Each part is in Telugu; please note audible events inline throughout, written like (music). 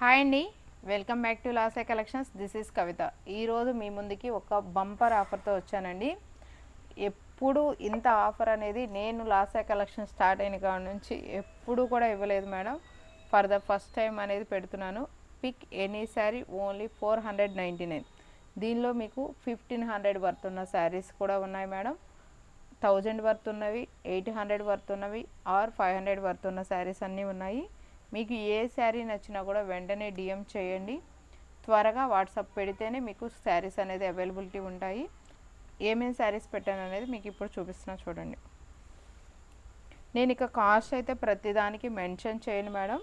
హాయ్ అండి. వెల్కమ్ బ్యాక్ టు లాసే కలెక్షన్స్. This is Kavitha. ఈరోజు మీ ముందుకి ఒక బంపర్ ఆఫర్తో వచ్చానండి. ఎప్పుడు ఇంత ఆఫర్ అనేది నేను లాసే కలెక్షన్ స్టార్ట్ అయిన కాడ నుంచి ఎప్పుడు కూడా ఇవ్వలేదు madam. For the first time అనేది పెడుతున్నాను. Pick any sari only four hundred ninety nine. దీనిలో మీకు ఫిఫ్టీన్ హండ్రెడ్ వర్త్ ఉన్న శారీస్ కూడా ఉన్నాయి మేడం. థౌజండ్ వర్త్ ఉన్నవి ఎయిట్ హండ్రెడ్ వర్త్ ఉన్నవి ఆర్ ఫైవ్ హండ్రెడ్ వర్త్ ఉన్న శారీస్ అన్నీ ఉన్నాయి. మీకు ఏ శారీ నచ్చినా కూడా వెంటనే డిఎం చేయండి. త్వరగా వాట్సాప్ పెడితేనే మీకు శారీస్ అనేది అవైలబిలిటీ ఉంటాయి. ఏమేమి శారీస్ పెట్టాను అనేది మీకు ఇప్పుడు చూపిస్తున్నా చూడండి. నేను ఇక కాస్ట్ అయితే ప్రతిదానికి మెన్షన్ చేయను మేడం.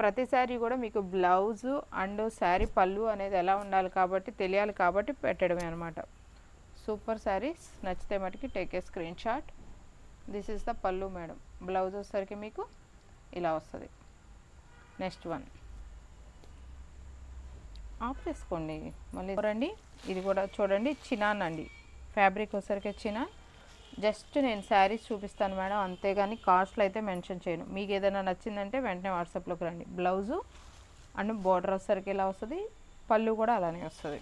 ప్రతి శారీ కూడా మీకు బ్లౌజు అండ్ శారీ పళ్ళు అనేది ఎలా ఉండాలి కాబట్టి తెలియాలి కాబట్టి పెట్టడమే అనమాట సూపర్ శారీస్ నచ్చితే మటుకి take a screen shot this is the పళ్ళు మేడం. బ్లౌజ్ వచ్చేసరికి మీకు ఇలా వస్తుంది. Next one. ఆఫ్ చేసుకోండి. మళ్ళీ చూడండి. ఇది కూడా చూడండి. చినాన్ అండి. ఫ్యాబ్రిక్ వచ్చరికి చినాన్. జస్ట్ నేను శారీస్ చూపిస్తాను మేడం. అంతేగాని కాస్ట్లు అయితే మెన్షన్ చేయను. మీకు ఏదైనా నచ్చిందంటే వెంటనే వాట్సాప్లోకి రండి. బ్లౌజు అండ్ బోర్డర్ వచ్చరికి ఇలా వస్తుంది? పళ్ళు కూడా అలానే వస్తుంది.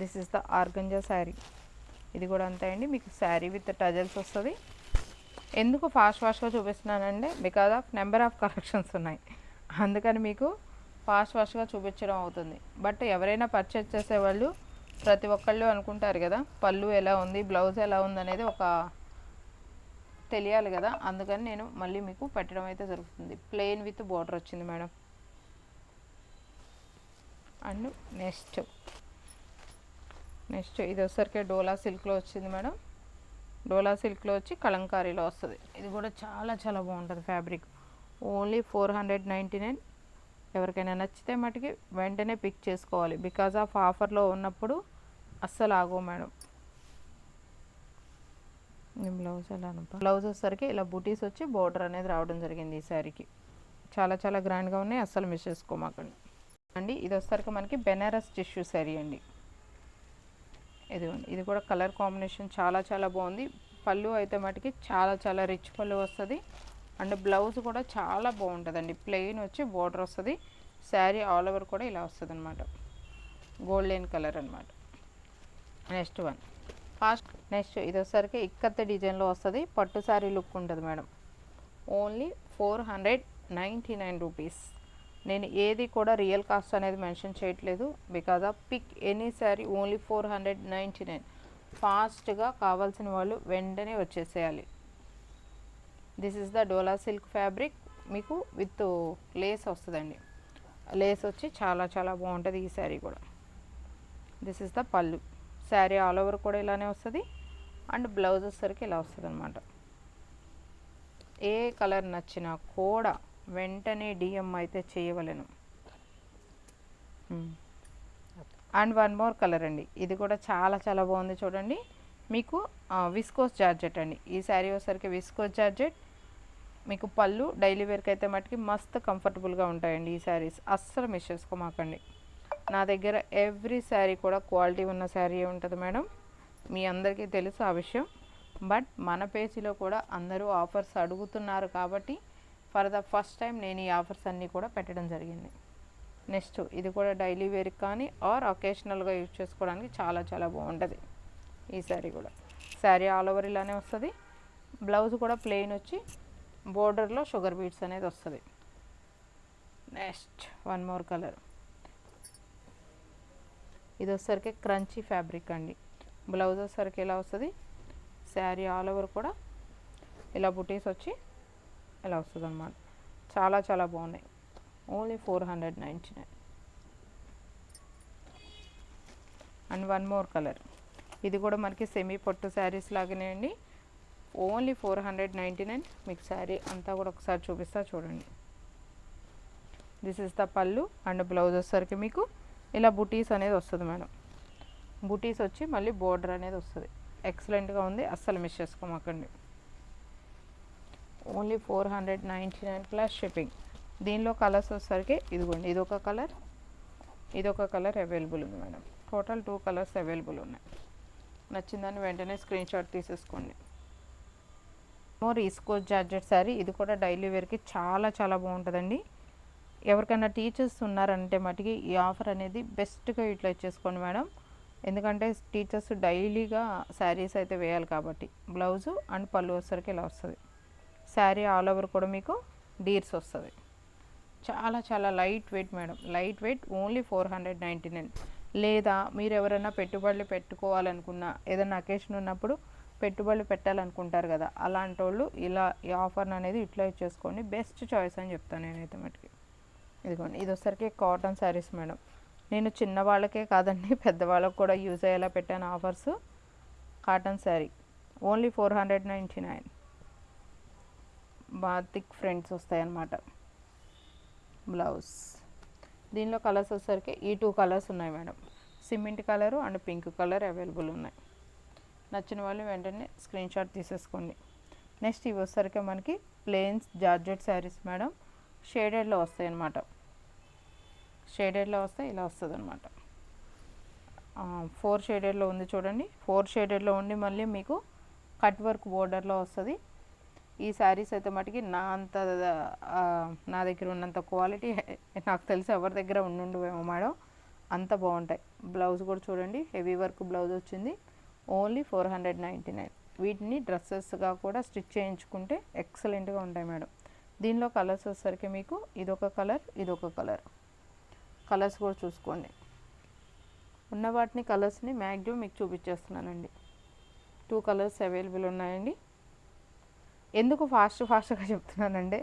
This is the organza sari ఇది కూడా అంతే అండి. మీకు శారీ విత్ టజల్స్ వస్తుంది. ఎందుకు ఫాస్ట్ ఫాస్ట్గా చూపిస్తున్నానంటే because of number of collections ఉన్నాయి. అందుకని మీకు ఫాస్ట్ ఫాస్ట్గా చూపించడం అవుతుంది. బట్ ఎవరైనా పర్చేజ్ చేసేవాళ్ళు ప్రతి ఒక్కళ్ళు అనుకుంటారు కదా పళ్ళు ఎలా ఉంది బ్లౌజ్ ఎలా ఉంది అనేది ఒక తెలియాలి కదా. అందుకని నేను మళ్ళీ మీకు పెట్టడం అయితే జరుగుతుంది. ప్లెయిన్ విత్ బోర్డర్ వచ్చింది మేడం. అండ్ నెక్స్ట్ నెక్స్ట్ ఇది వచ్చరికి డోలా సిల్క్లో వచ్చింది మేడం. డోలా సిల్క్లో వచ్చి కలంకారీలో వస్తుంది. ఇది కూడా చాలా చాలా బాగుంటుంది fabric. Only four hundred ninety nine. ఎవరికైనా నచ్చితే మటుకి వెంటనే పిక్ చేసుకోవాలి. బికాజ్ ఆఫ్ ఆఫర్లో ఉన్నప్పుడు అస్సలు ఆగో మేడం. బ్లౌజ్ ఎలా బ్లౌజ్ వచ్చేసరికి ఇలా బూటీస్ వచ్చి బోర్డర్ అనేది రావడం జరిగింది ఈ శారీకి చాలా చాలా గ్రాండ్గా ఉన్నాయి. అస్సలు మిస్ చేసుకోమాకండి. అండి ఇది వచ్చేసరికి మనకి బెనారస్ టిష్యూ శారీ అండి. ఇదిగోండి ఇది కూడా కలర్ కాంబినేషన్ చాలా చాలా బాగుంది. పళ్ళు అయితే మటుకి చాలా చాలా రిచ్ పళ్ళు వస్తుంది. అండ్ బ్లౌజ్ కూడా చాలా బాగుంటుందండి. ప్లెయిన్ వచ్చి బోర్డర్ వస్తుంది. శారీ ఆల్ ఓవర్ కూడా ఇలా వస్తుంది అనమాట గోల్డెన్ కలర్ అనమాట నెక్స్ట్ వన్. ఫాస్ట్ నెక్స్ట్ ఇది వచ్చేసరికి ఇక్కత్త డిజైన్లో వస్తుంది. పట్టు శారీ లుక్ ఉంటుంది madam. Only four hundred ninety nine rupees. నేను ఏది కూడా రియల్ కాస్ట్ అనేది మెన్షన్ చేయట్లేదు. Because of pick any sari only four hundred ninety nine. ఫాస్ట్గా కావాల్సిన వాళ్ళు వెంటనే వచ్చేసేయాలి. This is the dola silk fabric మీకు విత్ లేస్ వస్తుందండి. లేస్ వచ్చి చాలా చాలా బాగుంటుంది ఈ శారీ కూడా. దిస్ ఇస్ ద పళ్ళు. శారీ ఆల్ ఓవర్ కూడా ఇలానే వస్తుంది. అండ్ బ్లౌజ్ వచ్చేసరికి ఇలా వస్తుంది అనమాట ఏ కలర్ నచ్చినా కూడా వెంటనే డిఎం అయితే చేయవలను. Hmm. And one more colour అండి. ఇది కూడా చాలా చాలా బాగుంది చూడండి. మీకు విస్కోస్ జార్జెట్ అండి. ఈ శారీ వచ్చేసరికి విస్కోస్ జార్జెట్ మీకు పళ్ళు డైలీ వేర్కి అయితే మటుకి మస్తు కంఫర్టబుల్గా ఉంటాయండి ఈ శారీస్. అస్సలు మిస్ చేసుకోమాకండి. నా దగ్గర ఎవ్రీ శారీ కూడా క్వాలిటీ ఉన్న శారీ ఉంటుంది మేడం. మీ అందరికీ తెలుసు ఆ విషయం. బట్ మన పేజీలో కూడా అందరూ ఆఫర్స్ అడుగుతున్నారు కాబట్టి ఫర్ ద ఫస్ట్ టైం నేను ఈ ఆఫర్స్ అన్నీ కూడా పెట్టడం జరిగింది. నెక్స్ట్ ఇది కూడా డైలీ వేర్కి కానీ ఆర్ ఒకేషనల్గా యూజ్ చేసుకోవడానికి చాలా చాలా బాగుంటుంది. ఈ శారీ కూడా. శారీ ఆల్ ఓవర్ ఇలానే వస్తుంది. బ్లౌజ్ కూడా ప్లెయిన్ వచ్చి బోర్డర్లో షుగర్ బీట్స్ అనేది వస్తుంది. Next one more colour. ఇది వచ్చేసరికి క్రంచీ ఫ్యాబ్రిక్ అండి. బ్లౌజ్ వచ్చేసరికి ఎలా వస్తుంది? శారీ ఆల్ ఓవర్ కూడా ఇలా బుటీస్ వచ్చి ఇలా వస్తుంది అనమాట చాలా చాలా బాగున్నాయి. Only four hundred ninety nine and one more colour ఇది కూడా మనకి సెమీ పొట్టు శారీస్ లాగానే అండి. Only four hundred ninety nine మీకు శారీ అంతా కూడా ఒకసారి చూపిస్తా చూడండి. This is the pallu and blouse వచ్చేసరికి మీకు ఇలా బుటీస్ అనేది వస్తుంది మేడం. బుటీస్ వచ్చి మళ్ళీ బోర్డర్ అనేది వస్తుంది. ఎక్సలెంట్గా ఉంది. అస్సలు miss చేసుకోమాకండి. Only four hundred ninety nine plus shipping దీనిలో కలర్స్ వచ్చేసరికి ఇదిగోండి ఇదొక కలర్ ఇదొక కలర్ అవైలబుల్ ఉంది madam. Total two colours available ఉన్నాయి. నచ్చిందని వెంటనే స్క్రీన్ షాట్ తీసేసుకోండి. మోర్ ఈస్కో జార్జెట్ శారీ ఇది కూడా డైలీ వేర్కి చాలా చాలా బాగుంటుందండి. ఎవరికైనా టీచర్స్ ఉన్నారంటే మటుకి ఈ ఆఫర్ అనేది బెస్ట్గా యూటిలైజ్ చేసుకోండి మేడం. ఎందుకంటే టీచర్స్ డైలీగా శారీస్ అయితే వేయాలి కాబట్టి. బ్లౌజు అండ్ పళ్ళు వచ్చేసరికి ఇలా వస్తుంది. శారీ ఆల్ ఓవర్ కూడా మీకు డీర్స్ వస్తుంది. చాలా చాలా light weight madam. Light weight only four hundred ninety nine. లేదా మీరు ఎవరైనా పెట్టుబడులు పెట్టుకోవాలనుకున్నా ఏదైనా అకేషన్ ఉన్నప్పుడు పెట్టుబడులు పెట్టాలనుకుంటారు కదా అలాంటి వాళ్ళు ఇలా ఈ ఆఫర్ అనేది యూటిలైజ్ చేసుకోండి. బెస్ట్ చాయిస్ అని చెప్తాను నేనైతే మటుకి. ఇదిగోండి ఇది వచ్చరికి కాటన్ శారీస్ మేడం. నేను చిన్న వాళ్ళకే కాదండి (laughs) పెద్దవాళ్ళకి కూడా యూజ్ అయ్యేలా పెట్టాను offers. Cotton sari only four hundred ninety nine. Batik friends వస్తాయన్నమాట. బ్లౌజ్. దీనిలో కలర్స్ వచ్చేసరికి ఈ టూ కలర్స్ ఉన్నాయి madam. Cement colour and pink colour available ఉన్నాయి. నచ్చిన వాళ్ళు వెంటనే స్క్రీన్ షాట్ తీసేసుకోండి. నెక్స్ట్ ఇవి వచ్చేసరికి మనకి ప్లెయిన్స్ జార్జెట్ శారీస్ మేడం. షేడెడ్లో వస్తాయి అన్నమాట. షేడెడ్లో వస్తే ఇలా వస్తుంది అనమాట ఫోర్ షేడెడ్లో ఉంది చూడండి. ఫోర్ షేడెడ్లో ఉండి మళ్ళీ మీకు కట్ వర్క్ బోర్డర్లో వస్తుంది. ఈ శారీస్ అయితే మటుకి నా అంత నా దగ్గర ఉన్నంత క్వాలిటీ నాకు తెలిసి ఎవరి దగ్గర ఉండుండవేమో మేడం. అంత బాగుంటాయి. బ్లౌజ్ కూడా చూడండి హెవీ వర్క్ బ్లౌజ్ వచ్చింది. Only four hundred ninety nine వీటిని డ్రెస్సెస్గా కూడా స్టిచ్ చేయించుకుంటే ఎక్సలెంట్గా ఉంటాయి మేడం. దీనిలో కలర్స్ వచ్చేసరికి మీకు ఇదొక కలర్ ఇదొక కలర్ కలర్స్ కూడా చూసుకోండి. ఉన్న వాటిని కలర్స్ని మ్యాక్సిమం మీకు చూపించేస్తున్నానండి. టూ కలర్స్ అవైలబుల్ ఉన్నాయండి. ఎందుకు ఫాస్ట్ ఫాస్ట్గా చెప్తున్నానంటే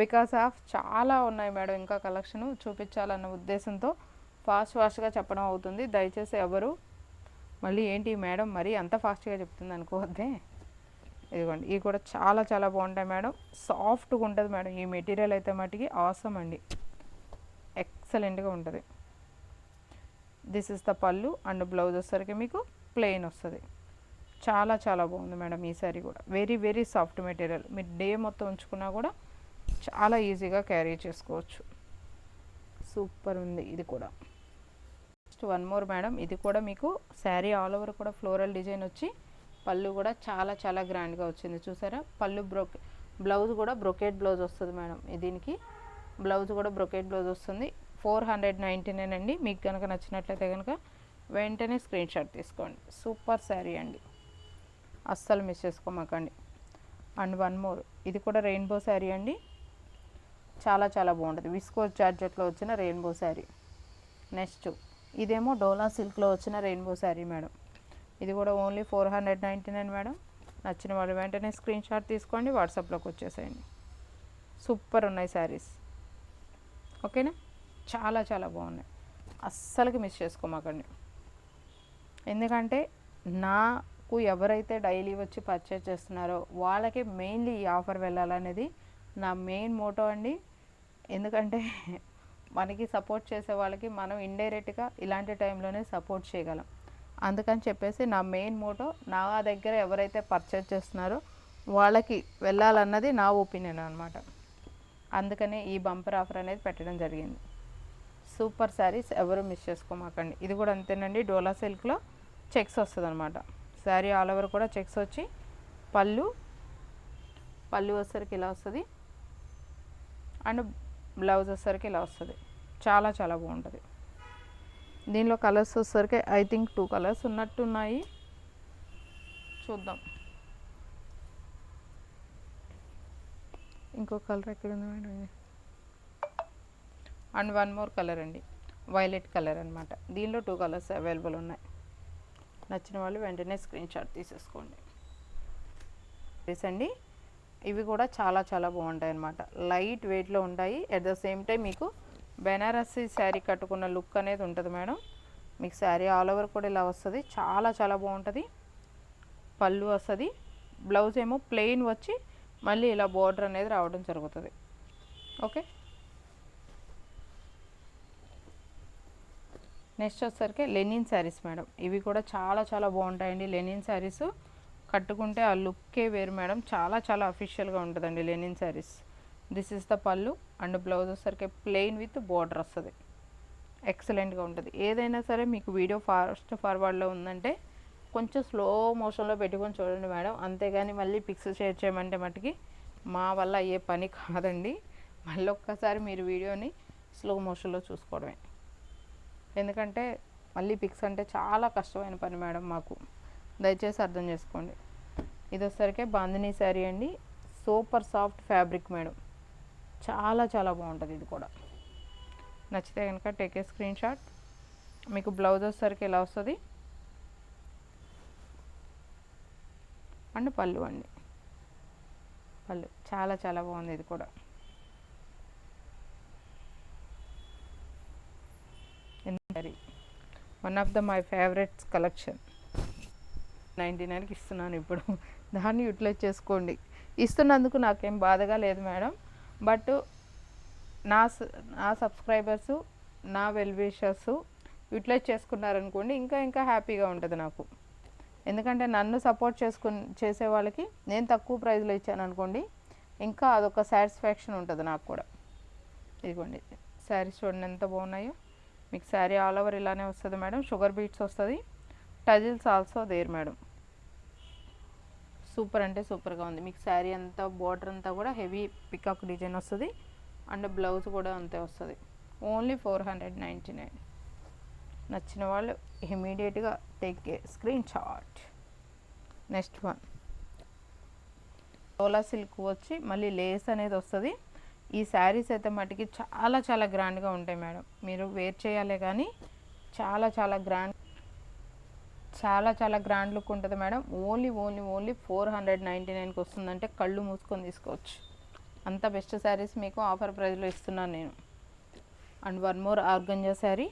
బికాస్ ఆఫ్ చాలా ఉన్నాయి మేడం ఇంకా కలెక్షన్ చూపించాలన్న ఉద్దేశంతో ఫాస్ట్ ఫాస్ట్గా చెప్పడం అవుతుంది. దయచేసి ఎవరు మళ్ళీ ఏంటి మేడం మరీ అంత ఫాస్ట్గా చెప్తుంది అనుకోవద్దే. ఇదిగోండి ఇవి కూడా చాలా చాలా బాగుంటాయి మేడం. సాఫ్ట్గా ఉంటుంది మేడం. ఈ మెటీరియల్ అయితే మటుకి ఆసమ్ అండి. ఎక్సలెంట్గా ఉంటుంది. This is the pallu and blouse వచ్చేసరికి మీకు ప్లెయిన్ వస్తుంది. చాలా చాలా బాగుంది మేడం ఈ సారీ కూడా. వెరీ వెరీ సాఫ్ట్ మెటీరియల్ మీరు డే మొత్తం ఉంచుకున్నా కూడా చాలా ఈజీగా క్యారీ చేసుకోవచ్చు. సూపర్ ఉంది ఇది కూడా. Next one more madam. ఇది కూడా మీకు శారీ ఆల్ ఓవర్ కూడా ఫ్లోరల్ డిజైన్ వచ్చి పళ్ళు కూడా చాలా చాలా గ్రాండ్గా వచ్చింది. చూసారా? పళ్ళు బ్రోకే బ్లౌజ్ కూడా బ్రొకేట్ బ్లౌజ్ వస్తుంది మేడం. దీనికి బ్లౌజ్ కూడా బ్రొకేట్ బ్లౌజ్ వస్తుంది. ఫోర్ హండ్రెడ్ నైంటీ నైన్ అండి. మీకు కనుక నచ్చినట్లయితే కనుక వెంటనే స్క్రీన్ షాట్ తీసుకోండి. సూపర్ శారీ అండి. అస్సలు మిస్ చేసుకోమాకండి. అండ్ వన్ మోర్ ఇది కూడా రెయిన్బో శారీ అండి. చాలా చాలా బాగుంటుంది. విస్కోస్ జార్జెట్లో వచ్చిన రెయిన్బో శారీ. నెక్స్ట్ ఇదేమో డోలా సిల్క్లో వచ్చిన రెయిన్బో శారీ మేడం. ఇది కూడా only four hundred ninety nine madam. నచ్చిన వాళ్ళు వెంటనే స్క్రీన్ షాట్ తీసుకోండి వాట్సాప్లోకి వచ్చేసేయండి. సూపర్ ఉన్నాయి శారీస్. ఓకేనా? చాలా చాలా బాగున్నాయి. అస్సలకి మిస్ చేసుకోమాకండి. ఎందుకంటే నా నాకు ఎవరైతే డైలీ వచ్చి పర్చేజ్ చేస్తున్నారో వాళ్ళకి మెయిన్లీ ఈ ఆఫర్ వెళ్ళాలనేది నా మెయిన్ మోటో అండి. ఎందుకంటే మనకి సపోర్ట్ చేసే వాళ్ళకి మనం ఇండైరెక్ట్గా ఇలాంటి టైంలోనే సపోర్ట్ చేయగలం. అందుకని చెప్పేసి నా మెయిన్ మోటో నా దగ్గర ఎవరైతే పర్చేజ్ చేస్తున్నారో వాళ్ళకి వెళ్ళాలన్నది నా ఒపీనియన్ అనమాట అందుకనే ఈ బంపర్ ఆఫర్ అనేది పెట్టడం జరిగింది. సూపర్ శారీస్ ఎవరు మిస్ చేసుకోమాకండి. ఇది కూడా అంతేనండి. డోలా సిల్క్లో చెక్స్ వస్తుంది అనమాట శారీ ఆల్ ఓవర్ కూడా చెక్స్ వచ్చి పళ్ళు పళ్ళు వచ్చేసరికి ఇలా వస్తుంది. అండ్ బ్లౌజ్ వచ్చేసరికి ఇలా వస్తుంది. చాలా చాలా బాగుంటుంది. దీనిలో కలర్స్ వచ్చేసరికి ఐ థింక్ టూ కలర్స్ ఉన్నట్టున్నాయి. చూద్దాం. ఇంకో కలర్ ఎక్కడ ఉంది madam and one more colour అండి. వైలెట్ కలర్ అనమాట దీనిలో టూ కలర్స్ అవైలబుల్ ఉన్నాయి. నచ్చిన వాళ్ళు వెంటనే స్క్రీన్ షాట్ తీసేసుకోండి. తీసండి ఇవి కూడా చాలా చాలా బాగుంటాయి అన్నమాట. లైట్ వెయిట్లో ఉంటాయి. అట్ ద సేమ్ టైం మీకు బెనారసీ శారీ కట్టుకున్న లుక్ అనేది ఉంటుంది మేడం. మీకు శారీ ఆల్ ఓవర్ కూడా ఇలా వస్తుంది. చాలా చాలా బాగుంటుంది. పళ్ళు వస్తుంది. బ్లౌజ్ ఏమో ప్లెయిన్ వచ్చి మళ్ళీ ఇలా బోర్డర్ అనేది రావడం జరుగుతుంది. ఓకే నెక్స్ట్ వచ్చేసరికి లెనిన్ శారీస్ మేడం. ఇవి కూడా చాలా చాలా బాగుంటాయండి. లెనిన్ శారీస్ కట్టుకుంటే ఆ లుక్కే వేరు మేడం. చాలా చాలా అఫీషియల్గా ఉంటుందండి linen saris. This is the pallu and blouse వచ్చేసరికి ప్లెయిన్ విత్ బోర్డర్ వస్తుంది. ఎక్సలెంట్గా ఉంటుంది. ఏదైనా సరే మీకు వీడియో ఫాస్ట్ ఫార్వర్డ్లో ఉందంటే కొంచెం స్లో మోషన్లో పెట్టుకొని చూడండి మేడం. అంతేగాని మళ్ళీ పిక్స్ షేర్ చేయమంటే మటుకి మా వల్ల అయ్యే పని కాదండి. మళ్ళీ ఒక్కసారి మీరు వీడియోని స్లో మోషన్లో చూసుకోవడమే. ఎందుకంటే మళ్ళీ పిక్స్ అంటే చాలా కష్టమైన పని మేడం మాకు. దయచేసి అర్థం చేసుకోండి. ఇది వచ్చేసరికి బాందినీ శారీ అండి. Super soft fabric madam. చాలా చాలా బాగుంటుంది ఇది కూడా. నచ్చితే కనుక టేక్ ఏ స్క్రీన్ షాట్ మీకు బ్లౌజ్ వచ్చేసరికి ఎలా వస్తుంది? అండ్ పళ్ళు అండి. పళ్ళు. చాలా చాలా బాగుంది ఇది కూడా. సరే one of the my favourites collection ninety నైన్కి ఇస్తున్నాను ఇప్పుడు. (laughs) దాన్ని యూటిలైజ్ చేసుకోండి. ఇస్తున్నందుకు నాకేం బాధగా లేదు మేడం. బట్ నా నా సబ్స్క్రైబర్సు నా వెల్విషర్స్ యూటిలైజ్ చేసుకున్నారనుకోండి ఇంకా ఇంకా హ్యాపీగా ఉంటుంది నాకు. ఎందుకంటే నన్ను సపోర్ట్ చేసుకుని చేసే వాళ్ళకి నేను తక్కువ ప్రైజ్లో ఇచ్చాను అనుకోండి ఇంకా అదొక సాటిస్ఫాక్షన్ ఉంటుంది నాకు కూడా. ఇదిగోండి. శారీస్ చూడండి ఎంత బాగున్నాయో. మీకు శారీ ఆల్ ఓవర్ ఇలానే వస్తుంది మేడం. షుగర్ బీట్స్ వస్తుంది. Tassels also there madam. Super అంటే సూపర్గా ఉంది. మీకు శారీ అంతా బార్డర్ అంతా కూడా హెవీ పికాక్ డిజైన్ వస్తుంది. అండ్ బ్లౌజ్ కూడా అంతే వస్తుంది. Only four hundred ninety nine. నచ్చిన వాళ్ళు ఇమీడియట్గా take a screenshot. Next one. Dola silk వచ్చి మళ్ళీ లేస్ అనేది వస్తుంది. ఈ శారీస్ అయితే మటుకి చాలా చాలా గ్రాండ్గా ఉంటాయి మేడం. మీరు వేర్ చేయాలే కానీ చాలా చాలా గ్రాండ్ చాలా చాలా గ్రాండ్ లుక్ ఉంటుంది madam. Only only only four hundred ninety నైన్కి వస్తుందంటే కళ్ళు మూసుకొని తీసుకోవచ్చు. అంత బెస్ట్ శారీస్ మీకు ఆఫర్ ప్రైస్లో ఇస్తున్నాను నేను. And one more organza sari.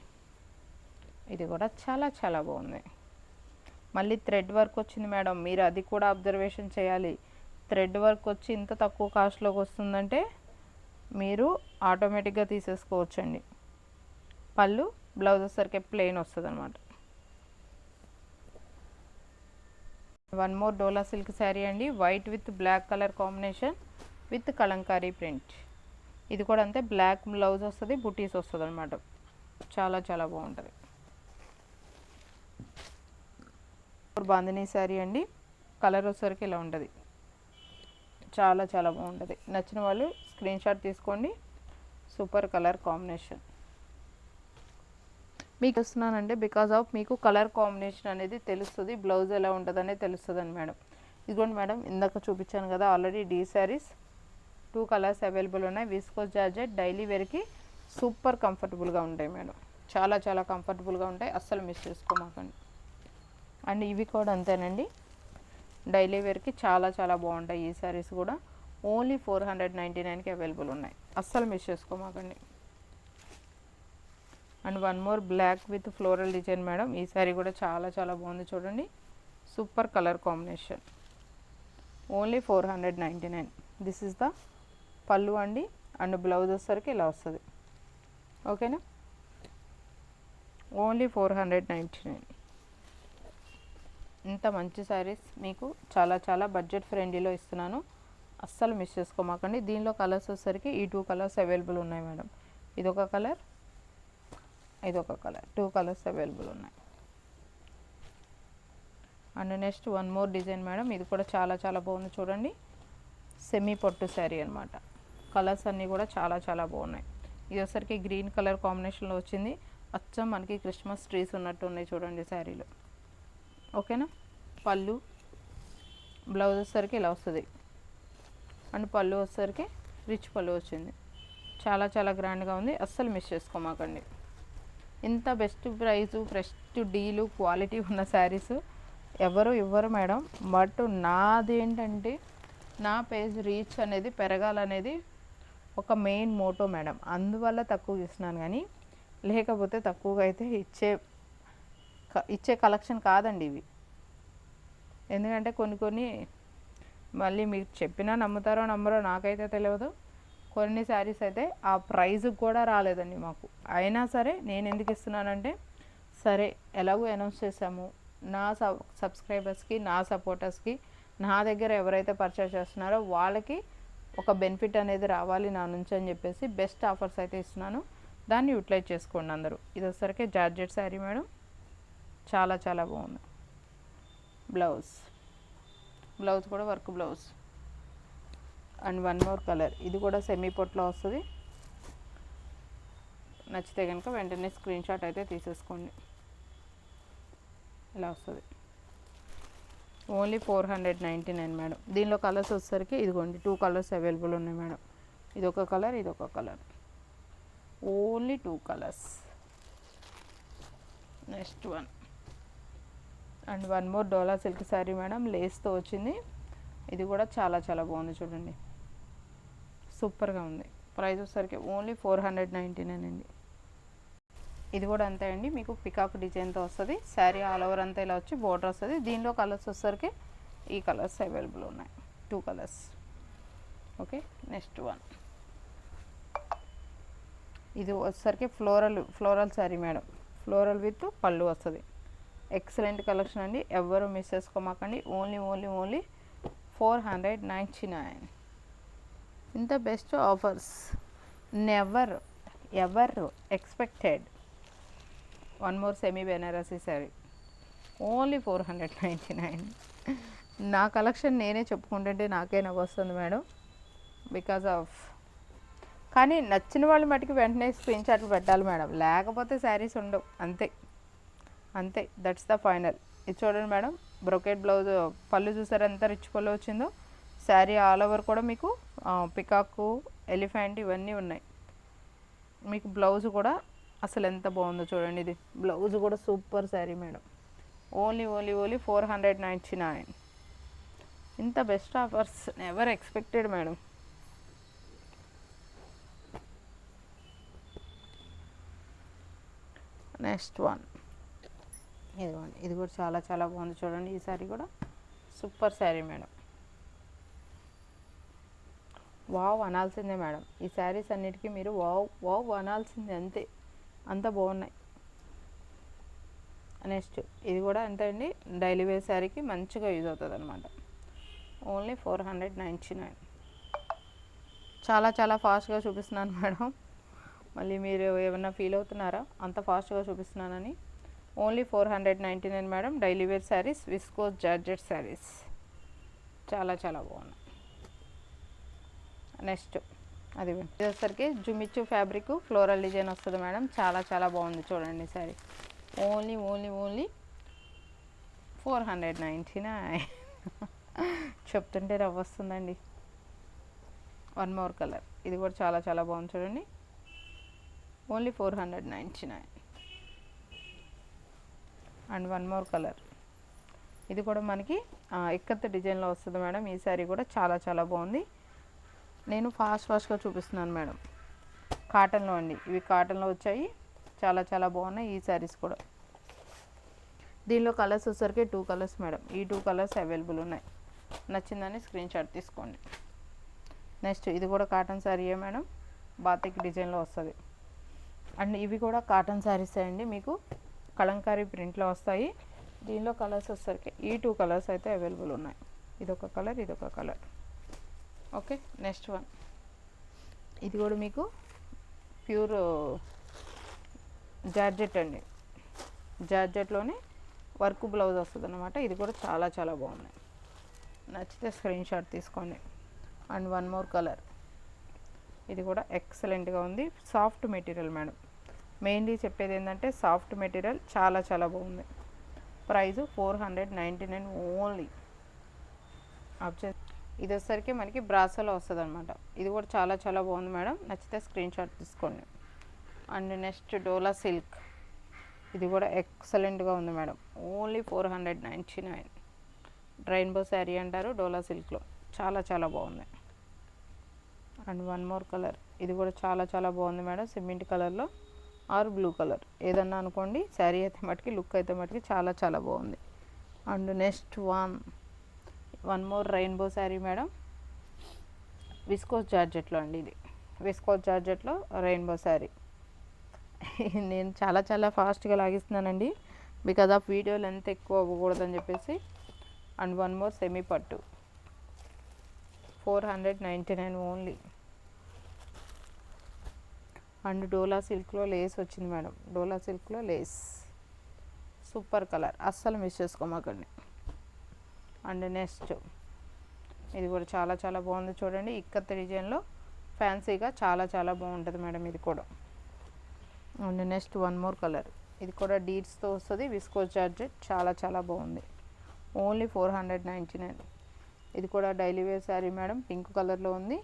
ఇది కూడా చాలా చాలా బాగుంది. మళ్ళీ థ్రెడ్ వర్క్ వచ్చింది మేడం. మీరు అది కూడా అబ్జర్వేషన్ చేయాలి. థ్రెడ్ వర్క్ వచ్చి ఇంత తక్కువ కాస్ట్లోకి వస్తుందంటే మీరు ఆటోమేటిక్గా తీసేసుకోవచ్చండి. పళ్ళు బ్లౌజ్ వచ్చేసరికి ప్లెయిన్ వస్తుంది అనమాట one more dola silk sari అండి. White with black colour combination with Kalamkari print. ఇది కూడా అంతే బ్లాక్ బ్లౌజ్ వస్తుంది బుటీస్ వస్తుంది అనమాట చాలా చాలా బాగుంటుంది. బాందినీ శారీ అండి. కలర్ వచ్చేసరికి ఇలా ఉంటుంది. చాలా చాలా బాగుంటుంది. నచ్చిన వాళ్ళు స్క్రీన్ షాట్ తీసుకోండి. సూపర్ కలర్ కాంబినేషన్ మీకు వస్తున్నానంటే బికాజ్ ఆఫ్ మీకు కలర్ కాంబినేషన్ అనేది తెలుస్తుంది బ్లౌజ్ ఎలా ఉంటుంది అనేది మేడం. ఇదిగోండి మేడం ఇందాక చూపించాను కదా ఆల్రెడీ డీ శారీస్ టూ కలర్స్ అవైలబుల్ ఉన్నాయి. విస్కోస్ జార్జెట్ డైలీ వేర్కి సూపర్ కంఫర్టబుల్గా ఉంటాయి మేడం. చాలా చాలా కంఫర్టబుల్గా ఉంటాయి. అస్సలు మిస్ చేసుకోమాకండి. అండ్ ఇవి కూడా అంతేనండి. డైలీ వేర్కి చాలా చాలా బాగుంటాయి ఈ శారీస్ కూడా. ఓన్లీ ఫోర్ హండ్రెడ్ నైంటీ నైన్కి అవైలబుల్ ఉన్నాయి. అస్సలు miss చేసుకోమాకండి. And one more black with floral design madam. ఈ శారీ కూడా చాలా చాలా బాగుంది చూడండి. Super colour combination. Only four hundred ninety nine. This is the pallu అండి. అండ్ బ్లౌజ్ వచ్చేసరికి ఇలా వస్తుంది. ఓకేనా? Only four hundred ninety nine. ఇంత మంచి శారీస్ మీకు చాలా చాలా బడ్జెట్ ఫ్రెండ్లీలో ఇస్తున్నాను. అస్సలు మిస్ చేసుకోమాకండి. దీనిలో కలర్స్ వచ్చేసరికి ఈ టూ కలర్స్ అవైలబుల్ ఉన్నాయి మేడం. ఇదొక కలర్ ఇదొక కలర్ టూ కలర్స్ అవైలబుల్ ఉన్నాయి. And next one more design madam. ఇది కూడా చాలా చాలా బాగుంది చూడండి. సెమీ పొట్టు శారీ అనమాట కలర్స్ అన్నీ కూడా చాలా చాలా బాగున్నాయి. ఇది వచ్చరికి గ్రీన్ కలర్ కాంబినేషన్లో వచ్చింది. అచ్చం మనకి క్రిస్మస్ ట్రీస్ ఉన్నట్టు ఉన్నాయి చూడండి శారీలో. ఓకేనా? పళ్ళు. బ్లౌజ్ వచ్చేసరికి ఇలా వస్తుంది. అండ్ పళ్ళు వచ్చేసరికి రిచ్ పళ్ళు వచ్చింది. చాలా చాలా గ్రాండ్గా ఉంది. అస్సలు మిస్ చేసుకోమాకండి. ఇంత best price best deal quality ఉన్న శారీస్ ఎవరు ఇవ్వరు మేడం. బట్ నాది ఏంటంటే నా పేజ్ రీచ్ అనేది పెరగాలనేది ఒక మెయిన్ మోటో మేడం. అందువల్ల తక్కువ ఇస్తున్నాను కానీ లేకపోతే తక్కువగా అయితే ఇచ్చే ఇచ్చే కలెక్షన్ కాదండి ఇవి. ఎందుకంటే కొన్ని కొన్ని మళ్ళీ మీకు చెప్పినా నమ్ముతారో నమ్మరో నాకైతే తెలియదు కొన్ని శారీస్ అయితే ఆ ప్రైజ్కి కూడా రాలేదండి మాకు. అయినా సరే నేను ఎందుకు ఇస్తున్నానంటే సరే ఎలాగో అనౌన్స్ చేసాము నా సబ్ సబ్స్క్రైబర్స్కి నా సపోర్టర్స్కి నా దగ్గర ఎవరైతే పర్చేస్ చేస్తున్నారో వాళ్ళకి ఒక బెనిఫిట్ అనేది రావాలి నా నుంచి అని చెప్పేసి బెస్ట్ ఆఫర్స్ అయితే ఇస్తున్నాను. దాన్ని యూటిలైజ్ చేసుకోండి అందరూ. ఇది వచ్చేసరికి జార్జెట్ శారీ మేడం. చాలా చాలా బాగుంది. బ్లౌజ్ బ్లౌజ్ కూడా work blouse and one more colour ఇది కూడా సెమీ పొట్లో వస్తుంది. నచ్చితే కనుక వెంటనే స్క్రీన్ షాట్ అయితే తీసేసుకోండి. ఇలా వస్తుంది. Only four hundred ninety nine madam దీనిలో కలర్స్ వచ్చేసరికి ఇదిగోండి టూ కలర్స్ అవైలబుల్ ఉన్నాయి మేడం ఇది ఒక కలర్ ఇది ఒక colour only two colours next one and one more dola silk sari madam లేస్తో వచ్చింది. ఇది కూడా చాలా చాలా బాగుంది చూడండి. సూపర్గా ఉంది. ప్రైస్ వచ్చేసరికి only four hundred ninety nine అండి. ఇది కూడా అంతే అండి. మీకు పికాక్ డిజైన్తో వస్తుంది. శారీ ఆల్ ఓవర్ అంతా ఇలా వచ్చి బోర్డర్ వస్తుంది. దీనిలో కలర్స్ వచ్చేసరికి ఈ కలర్స్ అవైలబుల్ ఉన్నాయి. Two colours. Okay next one. ఇది వచ్చేసరికి floral floral sari madam. Floral with pallu వస్తుంది. ఎక్సలెంట్ కలెక్షన్ అండి. ఎవ్వరు miss చేసుకోమాకండి. Only only only four hundred ninety nine. ఇంత best offers never ever expected. One more semi Banarasi sari. Only four hundred ninety nine. నా కలెక్షన్ నేనే చెప్పుకుంటుంటే నాకే నవ్వు వస్తుంది మేడం. బికాజ్ ఆఫ్ కానీ నచ్చిన వాళ్ళు మటుకు వెంటనే స్క్రీన్ షాట్లు పెట్టాలి మేడం. లేకపోతే శారీస్ ఉండవు. అంతే. అంతే దట్స్ ద ఫైనల్ ఇది చూడండి మేడం బ్రొకెట్ బ్లౌజ్ పళ్ళు చూసారు ఎంత రిచ్ పళ్ళు వచ్చిందో? శారీ ఆల్ ఓవర్ కూడా మీకు పికాకు ఎలిఫెంట్ ఇవన్నీ ఉన్నాయి. మీకు బ్లౌజ్ కూడా అసలు ఎంత బాగుందో చూడండి ఇది. బ్లౌజ్ కూడా super sari madam. Only only only four hundred ninety nine ఇంత best offers never expected madam. Next one ఇదిగోండి ఇది కూడా చాలా చాలా బాగుంది చూడండి ఈ శారీ కూడా సూపర్ శారీ మేడం. వావ్ అనాల్సిందే మేడం ఈ శారీస్ అన్నిటికీ మీరు వావ్ వావ్ అనాల్సిందే అంతే అంత బాగున్నాయి. నెక్స్ట్ ఇది కూడా అంతే అండి? డైలీ వేర్ శారీకి మంచిగా యూజ్ అవుతుంది అనమాట only four hundred ninety nine. చాలా చాలా ఫాస్ట్గా చూపిస్తున్నాను మేడం. మళ్ళీ మీరు ఏమన్నా ఫీల్ అవుతున్నారా? అంత ఫాస్ట్గా చూపిస్తున్నానని. Only four hundred ninety nine madam. Daily wear saris viscose georgette saris. చాలా చాలా బాగున్నాయి. నెక్స్ట్ అది ఇది వచ్చేసరికి జుమిచ్చు ఫ్యాబ్రిక్ ఫ్లోరల్ డిజైన్ వస్తుంది మేడం. చాలా చాలా బాగుంది చూడండి sari only only only four hundred ninety nine. చెప్తుంటే రవ్ వస్తుందండి వన్ మోర్ కలర్. ఇది కూడా చాలా చాలా బాగుంది చూడండి. Only four hundred ninety nine. And one more colour. ఇది కూడా మనకి ఇక్కత్ డిజైన్లో వస్తుంది మేడం. ఈ శారీ కూడా చాలా చాలా బాగుంది. నేను ఫాస్ట్ ఫాస్ట్గా చూపిస్తున్నాను మేడం. కాటన్లో అండి. ఇవి కాటన్లో వచ్చాయి. చాలా చాలా బాగున్నాయి ఈ శారీస్ కూడా. దీనిలో కలర్స్ వచ్చేసరికి టూ కలర్స్ మేడం. ఈ టూ కలర్స్ అవైలబుల్ ఉన్నాయి. నచ్చిందని స్క్రీన్ షాట్ తీసుకోండి. నెక్స్ట్ ఇది కూడా కాటన్ శారీయే మేడం. బాతిక్ డిజైన్లో వస్తుంది. అండ్ ఇవి కూడా కాటన్ శారీసే అండి మీకు. కలంకారీ ప్రింట్లో వస్తాయి. దీనిలో కలర్స్ వచ్చేసరికి ఈ టూ కలర్స్ అయితే అవైలబుల్ ఉన్నాయి. ఇదొక కలర్ ఇదొక కలర్. Okay next one. ఇది కూడా మీకు ప్యూర్ జార్జెట్ అండి. జార్జెట్లోనే వర్క్ బ్లౌజ్ వస్తుంది అనమాట ఇది కూడా చాలా చాలా బాగున్నాయి. నచ్చితే స్క్రీన్ షాట్ తీసుకోండి. And one more colour. ఇది కూడా ఎక్సలెంట్గా ఉంది. Soft material madam. మెయిన్లీ చెప్పేది ఏంటంటే సాఫ్ట్ మెటీరియల్ చాలా చాలా బాగుంది. Price four hundred ninety nine only. ఇది వచ్చేసరికి మనకి బ్రాసోలో వస్తుంది అనమాట ఇది కూడా చాలా చాలా బాగుంది మేడం. నచ్చితే స్క్రీన్ షాట్ తీసుకోండి. And next dola silk. ఇది కూడా ఎక్సలెంట్గా ఉంది madam. Only four hundred ninety nine. Rainbow sari అంటారు డోలా సిల్క్లో. చాలా చాలా బాగుంది. అండ్ వన్ మోర్ కలర్. ఇది కూడా చాలా చాలా బాగుంది మేడం. సిమెంట్ కలర్లో. Or blue colour. ఏదన్నా అనుకోండి శారీ అయితే మటుకి లుక్ అయితే మటుకి చాలా చాలా బాగుంది. And next one one more rainbow sari madam. Viscose జార్జెట్లో అండి ఇది. విస్కోస్ జార్జెట్లో రెయిన్బో శారీ. నేను చాలా చాలా ఫాస్ట్గా లాగిస్తున్నానండి. బికాజ్ ఆఫ్ వీడియో ఎంత ఎక్కువ అవ్వకూడదని చెప్పేసి. అండ్ వన్ మోర్ సెమీ పట్టు. Four hundred ninety nine only. And dola సిల్క్లో లేస్ వచ్చింది మేడం. డోలా సిల్క్లో లేస్. Super colour. అస్సలు మిస్ చేసుకోమాకండి. అండ్ నెక్స్ట్ ఇది కూడా చాలా చాలా బాగుంది చూడండి. ఇక్కత్ డిజైన్లో ఫ్యాన్సీగా చాలా చాలా బాగుంటుంది మేడం ఇది కూడా. And next one more colour. ఇది కూడా డీడ్స్తో వస్తుంది. విస్కో జార్జెట్ చాలా చాలా బాగుంది. Only four hundred ninety nine. ఇది కూడా daily wear sari madam. Pink కలర్లో ఉంది.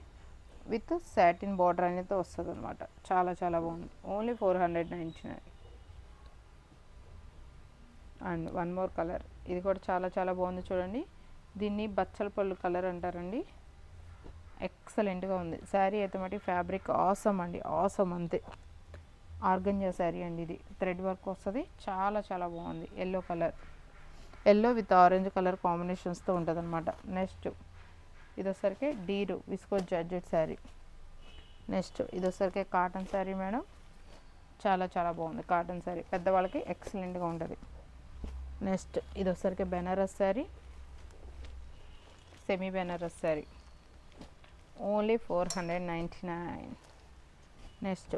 విత్ సాటిన్ బార్డర్ అనేది వస్తుంది అనమాట చాలా చాలా బాగుంది. Only four hundred ninety nine. And one more colour. ఇది కూడా చాలా చాలా బాగుంది చూడండి. దీన్ని బచ్చల పళ్ళు కలర్ అంటారండి. ఎక్సలెంట్గా ఉంది. శారీ అయితే మట్టి ఫ్యాబ్రిక్ ఆసమ్ అండి. ఆసమ్ అంతే. ఆర్గంజా శారీ అండి ఇది. థ్రెడ్ వర్క్ వస్తుంది. చాలా చాలా బాగుంది. Yellow colour. Yellow with orange colour కాంబినేషన్స్తో ఉంటుంది అనమాట నెక్స్ట్ ఇది వచ్చరికి డీరు విస్కో జార్జెట్ శారీ. నెక్స్ట్ ఇది వచ్చరికి కాటన్ శారీ మేడం. చాలా చాలా బాగుంది కాటన్ శారీ. పెద్దవాళ్ళకి ఎక్సలెంట్గా ఉంటుంది. నెక్స్ట్ ఇది వచ్చరికి Banaras sari. Semi Banaras sari. Only four hundred ninety nine. Next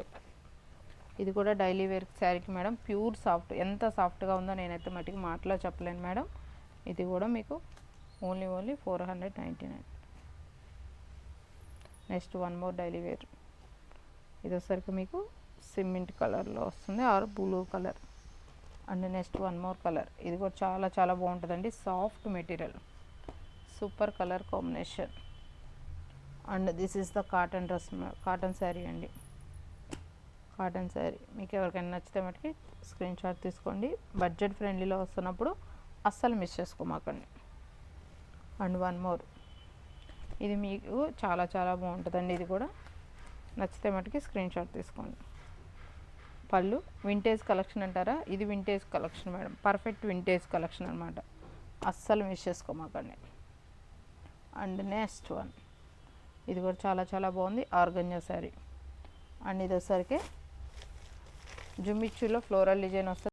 ఇది కూడా డైలీ వేర్ శారీకి మేడం. Pure soft. ఎంత సాఫ్ట్గా ఉందో నేనైతే మటుకు మాటలో చెప్పలేను మేడం. ఇది కూడా మీకు only only four hundred ninety nine. Next one more daily wear. ఇది వచ్చరికి మీకు సిమెంట్ కలర్లో వస్తుంది or blue colour. And next one more colour. ఇది కూడా చాలా చాలా బాగుంటుందండి. Soft material. Super colour combination. And this is the cotton dress cotton sari అండి. కాటన్ శారీ. మీకు ఎవరికైనా నచ్చితే మటుకి స్క్రీన్ షాట్ తీసుకోండి. బడ్జెట్ ఫ్రెండ్లీలో వస్తున్నప్పుడు అస్సలు మిస్ చేసుకోమాకండి. And one more. ఇది మీకు చాలా చాలా బాగుంటుందండి ఇది కూడా. నచ్చితే మటుకి స్క్రీన్ షాట్ తీసుకోండి. పళ్ళు వింటేజ్ కలెక్షన్ అంటారా? ఇది vintage collection madam. Perfect vintage collection అనమాట అస్సలు మిస్ చేసుకోమాకండి. అండ్ నెక్స్ట్ వన్ ఇది కూడా చాలా చాలా బాగుంది. ఆర్గంజా శారీ. అండ్ ఇది వచ్చేసరికి జుమ్మిచ్చులో ఫ్లోరల్ డిజైన్ వస్తుంది.